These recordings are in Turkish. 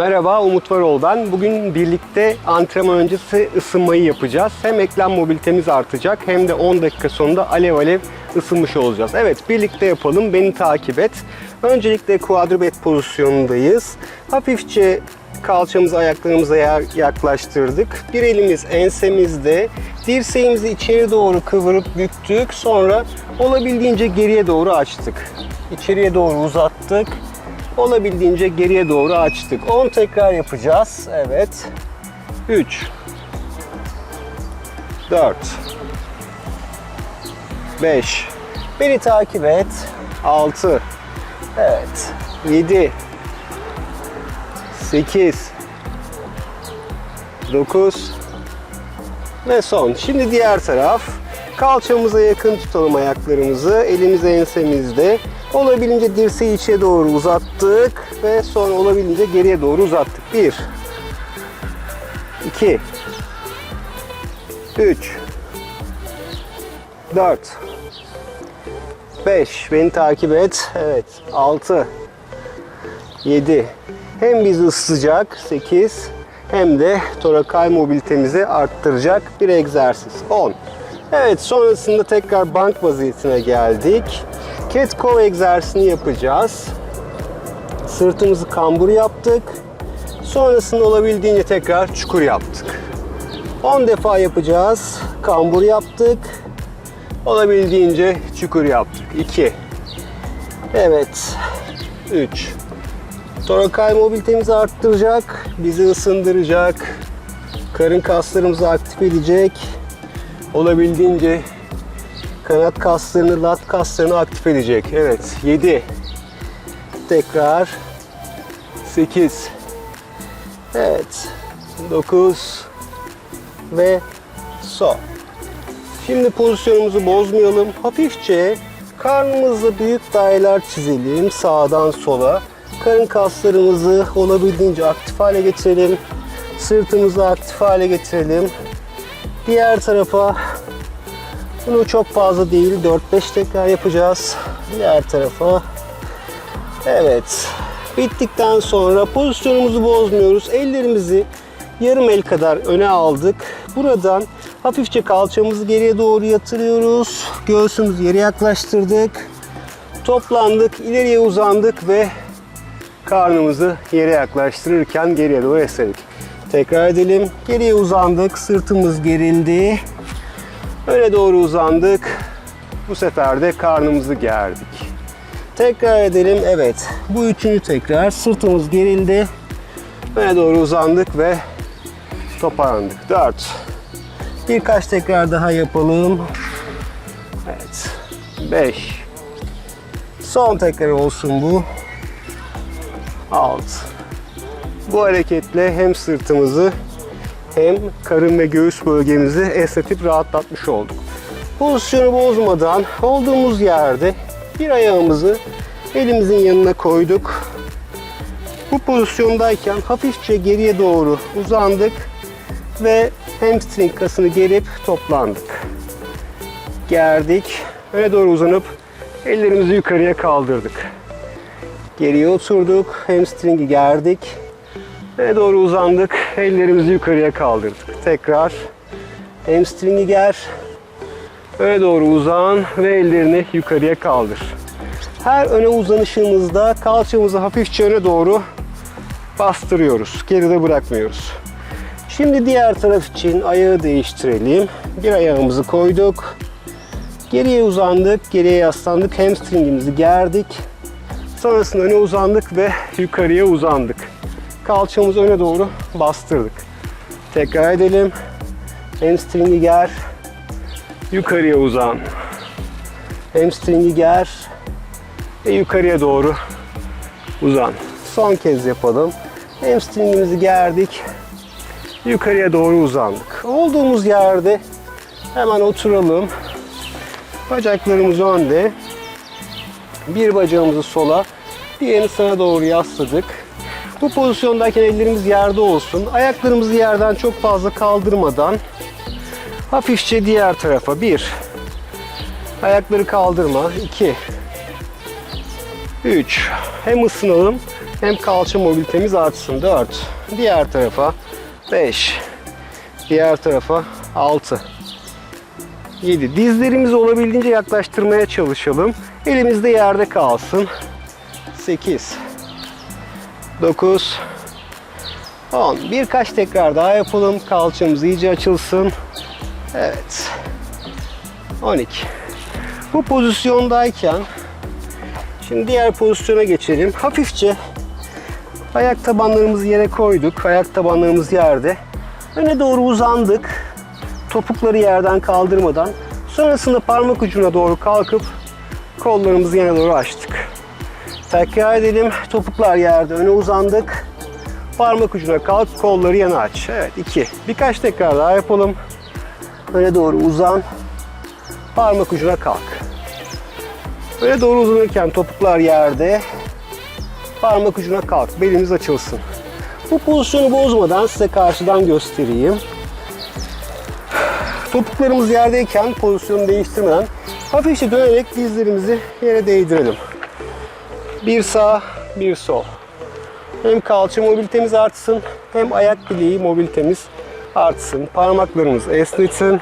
Merhaba Umut Varol ben. Bugün birlikte antrenman öncesi ısınmayı yapacağız. Hem eklem mobilitemiz artacak hem de 10 dakika sonunda alev alev ısınmış olacağız. Evet birlikte yapalım. Beni takip et. Öncelikle quadruped pozisyonundayız. Hafifçe kalçamızı ayaklarımıza ya- yaklaştırdık. Bir elimiz ensemizde. Dirseğimizi içeri doğru kıvırıp büktük. Sonra olabildiğince geriye doğru açtık. İçeriye doğru uzattık. Olabildiğince geriye doğru açtık. 10 tekrar yapacağız. Evet. 3 4 5 Beni takip et. 6 Evet. 7 8 9 ve son. Şimdi diğer taraf. Kalçamıza yakın tutalım ayaklarımızı. Elimiz ensemizde. Olabildiğince dirseği içe doğru uzattık ve sonra olabildiğince geriye doğru uzattık. 1 2 3 4 5 Beni takip et. Evet. 6 7 Hem bizi ısıtacak 8 hem de torakal mobilitemizi arttıracak bir egzersiz. 10. Evet sonrasında tekrar bank vaziyetine geldik. Cat cow egzersizini yapacağız. Sırtımızı kambur yaptık. Sonrasında olabildiğince tekrar çukur yaptık. 10 defa yapacağız. Kambur yaptık. Olabildiğince çukur yaptık. 2. Evet. 3. Torakal mobilitemizi arttıracak, bizi ısındıracak, karın kaslarımızı aktif edecek, olabildiğince kanat kaslarını, lat kaslarını aktif edecek. Evet, 7. Tekrar 8. Evet. 9 ve son. Şimdi pozisyonumuzu bozmayalım. Hafifçe karnımızda büyük daireler çizelim sağdan sola. Karın kaslarımızı olabildiğince aktif hale getirelim. Sırtımızı aktif hale getirelim. Diğer tarafa bunu çok fazla değil 4-5 tekrar yapacağız. Diğer tarafa Evet. Bittikten sonra pozisyonumuzu bozmuyoruz. Ellerimizi yarım el kadar öne aldık. Buradan hafifçe kalçamızı geriye doğru yatırıyoruz. Göğsümüzü yere yaklaştırdık. Toplandık, ileriye uzandık ve karnımızı yere yaklaştırırken geriye doğru esnedik. Tekrar edelim. Geriye uzandık, sırtımız gerildi. Öne doğru uzandık. Bu sefer de karnımızı gerdik. Tekrar edelim. Evet. Bu üçüncü tekrar. Sırtımız gerildi. Öne doğru uzandık ve toparlandık. 4. Birkaç tekrar daha yapalım. Evet. 5. Son tekrar olsun bu. 6. Bu hareketle hem sırtımızı hem karın ve göğüs bölgemizi esnetip rahatlatmış olduk. Pozisyonu bozmadan olduğumuz yerde bir ayağımızı elimizin yanına koyduk. Bu pozisyondayken hafifçe geriye doğru uzandık ve hamstring kasını gerip toplandık. Gerdik. Öne doğru uzanıp ellerimizi yukarıya kaldırdık. Geriye oturduk. Hamstringi gerdik. Öne doğru uzandık. Ellerimizi yukarıya kaldırdık. Tekrar hamstringi ger. Öne doğru uzan ve ellerini yukarıya kaldır. Her öne uzanışımızda kalçamızı hafifçe öne doğru bastırıyoruz. Geride bırakmıyoruz. Şimdi diğer taraf için ayağı değiştirelim. Bir ayağımızı koyduk. Geriye uzandık, geriye yaslandık. Hamstringimizi gerdik. Sonrasında öne uzandık ve yukarıya uzandık. Kalçamızı öne doğru bastırdık. Tekrar edelim. Hamstringi ger. Yukarıya uzan. Hamstringi ger. Ve yukarıya doğru uzan. Son kez yapalım. Hamstringimizi gerdik. Yukarıya doğru uzandık. Olduğumuz yerde hemen oturalım. Bacaklarımız önde. Bir bacağımızı sola, diğerini sağa doğru yasladık. Bu pozisyondayken ellerimiz yerde olsun. Ayaklarımızı yerden çok fazla kaldırmadan hafifçe diğer tarafa. Bir, ayakları kaldırma. İki, üç. Hem ısınalım Hem kalça mobilitemiz artsın. 4. Diğer tarafa 5. Diğer tarafa 6. 7. Dizlerimizi olabildiğince yaklaştırmaya çalışalım. Elimizde yerde kalsın. 8. 9. 10. Birkaç tekrar daha yapalım. Kalçamız iyice açılsın. Evet. 12. Bu pozisyondayken şimdi diğer pozisyona geçelim. Hafifçe ayak tabanlarımızı yere koyduk. Ayak tabanlarımız yerde. Öne doğru uzandık. Topukları yerden kaldırmadan. Sonrasında parmak ucuna doğru kalkıp kollarımızı yana doğru açtık. Tekrar edelim. Topuklar yerde. Öne uzandık. Parmak ucuna kalk, kolları yana aç. Evet, iki. Birkaç tekrar daha yapalım. Öne doğru uzan. Parmak ucuna kalk. Öne doğru uzanırken topuklar yerde. Parmak ucuna kalk. Belimiz açılsın. Bu pozisyonu bozmadan size karşıdan göstereyim. Topuklarımız yerdeyken pozisyonu değiştirmeden hafifçe dönerek dizlerimizi yere değdirelim. Bir sağ, bir sol. Hem kalça mobilitemiz artsın, hem ayak bileği mobilitemiz artsın. Parmaklarımız esnetin,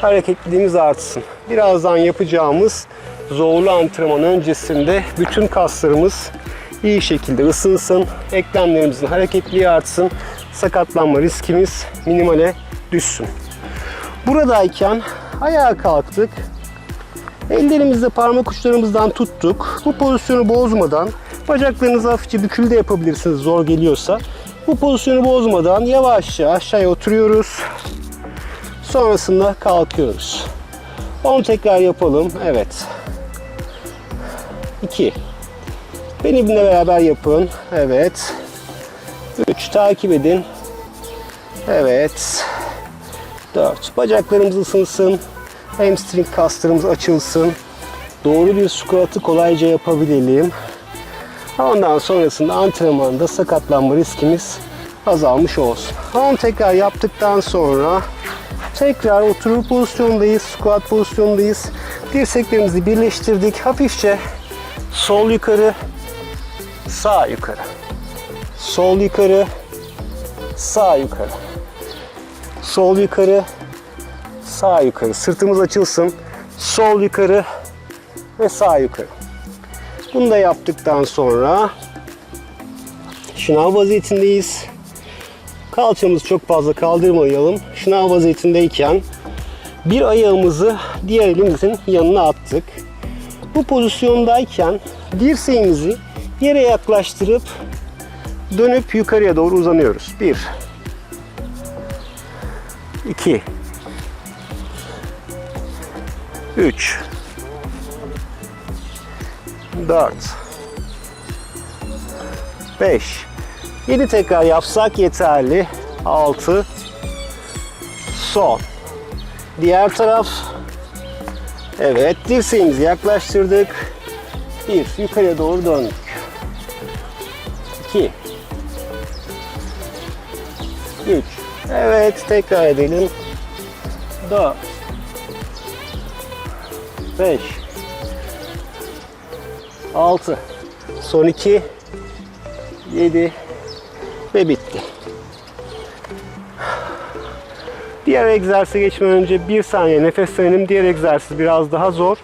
hareketliliğimiz artsın. Birazdan yapacağımız zorlu antrenman öncesinde bütün kaslarımız iyi şekilde ısınsın, eklemlerimizin hareketliliği artsın, sakatlanma riskimiz minimale düşsün. Buradayken ayağa kalktık. Ellerimizle parmak uçlarımızdan tuttuk. Bu pozisyonu bozmadan bacaklarınızı hafifçe bükülü de yapabilirsiniz zor geliyorsa. Bu pozisyonu bozmadan yavaşça aşağıya oturuyoruz. Sonrasında kalkıyoruz. 10 tekrar yapalım. Evet. 2. Benimle beraber yapın. Evet. 3. Takip edin. Evet. 4. Bacaklarımız ısınsın. Hamstring kaslarımız açılsın. Doğru bir squat'ı kolayca yapabilelim. Ondan sonrasında antrenmanda sakatlanma riskimiz azalmış olsun. 10 tekrar yaptıktan sonra tekrar oturur pozisyondayız, squat pozisyondayız. Dirseklerimizi birleştirdik. Hafifçe sol yukarı, sağ yukarı. Sol yukarı, sağ yukarı. Sol yukarı, sağ yukarı. Sırtımız açılsın. Sol yukarı ve sağ yukarı. Bunu da yaptıktan sonra şınav vaziyetindeyiz. Kalçamızı çok fazla kaldırmayalım. Şınav vaziyetindeyken bir ayağımızı diğer elimizin yanına attık. Bu pozisyondayken dirseğimizi yere yaklaştırıp dönüp yukarıya doğru uzanıyoruz. 1 2 3 4 5 7 tekrar yapsak yeterli. 6 son. Diğer taraf. Evet, dirseğimizi yaklaştırdık. 1 yukarıya doğru döndük. 2 3 Evet, tekrar edelim. 4 5 6 son 2 7 ve bitti. Diğer egzersize geçmeden önce bir saniye nefeslenelim. Diğer egzersiz biraz daha zor.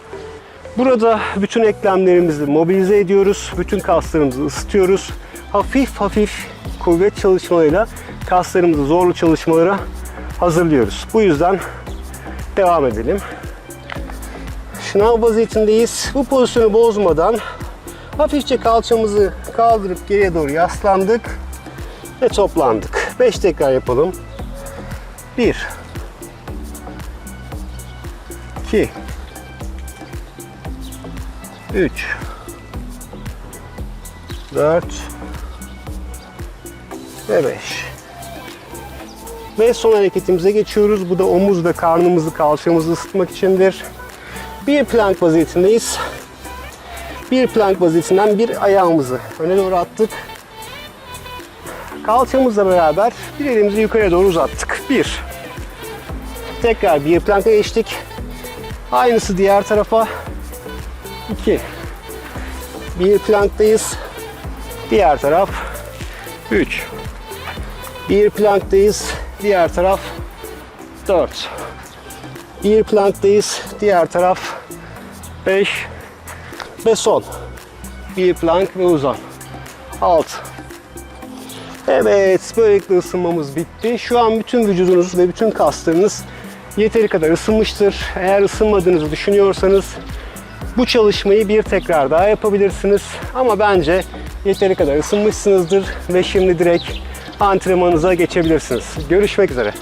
Burada bütün eklemlerimizi mobilize ediyoruz. Bütün kaslarımızı ısıtıyoruz. Hafif hafif kuvvet çalışmalarıyla kaslarımızı zorlu çalışmalara hazırlıyoruz. Bu yüzden devam edelim. Şınav vaziyetindeyiz. Bu pozisyonu bozmadan hafifçe kalçamızı kaldırıp geriye doğru yaslandık ve toplandık. 5 tekrar yapalım. 1 2 3 4 ve 5 ve son hareketimize geçiyoruz. Bu da omuz ve karnımızı, kalçamızı ısıtmak içindir. Bir plank vaziyetindeyiz. Bir plank vaziyetinden bir ayağımızı öne doğru attık. Kalçamızla beraber bir elimizi yukarıya doğru uzattık. Bir. Tekrar bir planka geçtik. Aynısı diğer tarafa. İki. Bir planktayız. Diğer taraf 3. Bir planktayız. Diğer taraf 4. Bir planktayız. Diğer taraf 5 ve son. Bir plank ve uzan. 6. Evet, böylelikle ısınmamız bitti. Şu an bütün vücudunuz ve bütün kaslarınız yeteri kadar ısınmıştır. Eğer ısınmadığınızı düşünüyorsanız bu çalışmayı bir tekrar daha yapabilirsiniz. Ama bence yeteri kadar ısınmışsınızdır ve şimdi direkt antrenmanınıza geçebilirsiniz. Görüşmek üzere.